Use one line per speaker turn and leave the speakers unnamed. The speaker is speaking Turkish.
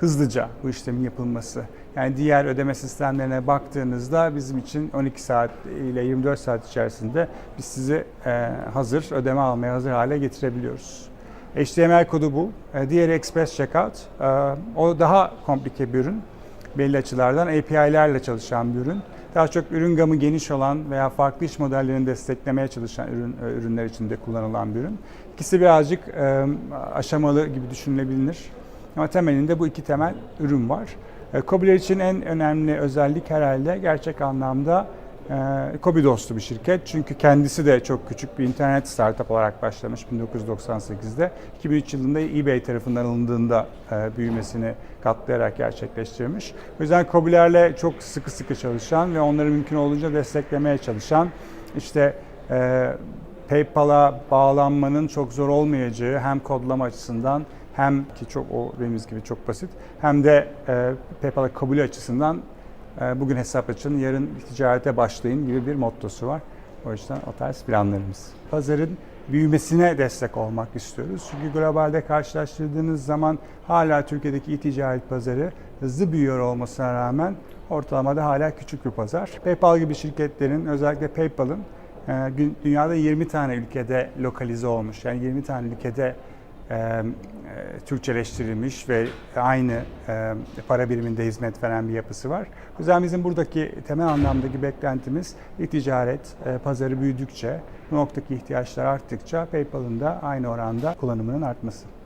hızlıca bu işlemin yapılması. Yani diğer ödeme sistemlerine baktığınızda bizim için 12 saat ile 24 saat içerisinde biz sizi e, hazır ödeme almaya hazır hale getirebiliyoruz. HTML kodu bu. E, Diğeri Express Checkout. E, O daha komplike bir ürün. Belli açılardan API'lerle çalışan bir ürün. Daha çok ürün gamı geniş olan veya farklı iş modellerini desteklemeye çalışan ürün, ürünler içinde kullanılan bir ürün. İkisi birazcık aşamalı gibi düşünülebilir. Ama temelinde bu iki temel ürün var. E, Kobiler için en önemli özellik herhalde gerçek anlamda e, Kobi dostu bir şirket. Çünkü kendisi de çok küçük bir internet startup olarak başlamış 1998'de. 2003 yılında eBay tarafından alındığında e, büyümesini katlayarak gerçekleştirmiş. O yüzden Kobilerle çok sıkı sıkı çalışan ve onları mümkün olduğunca desteklemeye çalışan işte PayPal'a bağlanmanın çok zor olmayacağı hem kodlama açısından hem ki çok o dediğimiz gibi çok basit hem de e, PayPal'a kabul açısından e, bugün hesap açın, yarın ticarete başlayın gibi bir mottosu var. O yüzden o tarz planlarımız. Pazarın büyümesine destek olmak istiyoruz. Çünkü globalde karşılaştırdığınız zaman hala Türkiye'deki e-ticaret pazarı hızlı büyüyor olmasına rağmen ortalamada hala küçük bir pazar. PayPal gibi şirketlerin özellikle PayPal'ın e, dünyada 20 tane ülkede lokalize olmuş. Yani 20 tane ülkede e, Türkçeleştirilmiş ve aynı e, para biriminde hizmet veren bir yapısı var. O yüzden bizim buradaki temel anlamdaki beklentimiz e-ticaret e, pazarı büyüdükçe, bu noktaki ihtiyaçlar arttıkça PayPal'ın da aynı oranda kullanımının artması.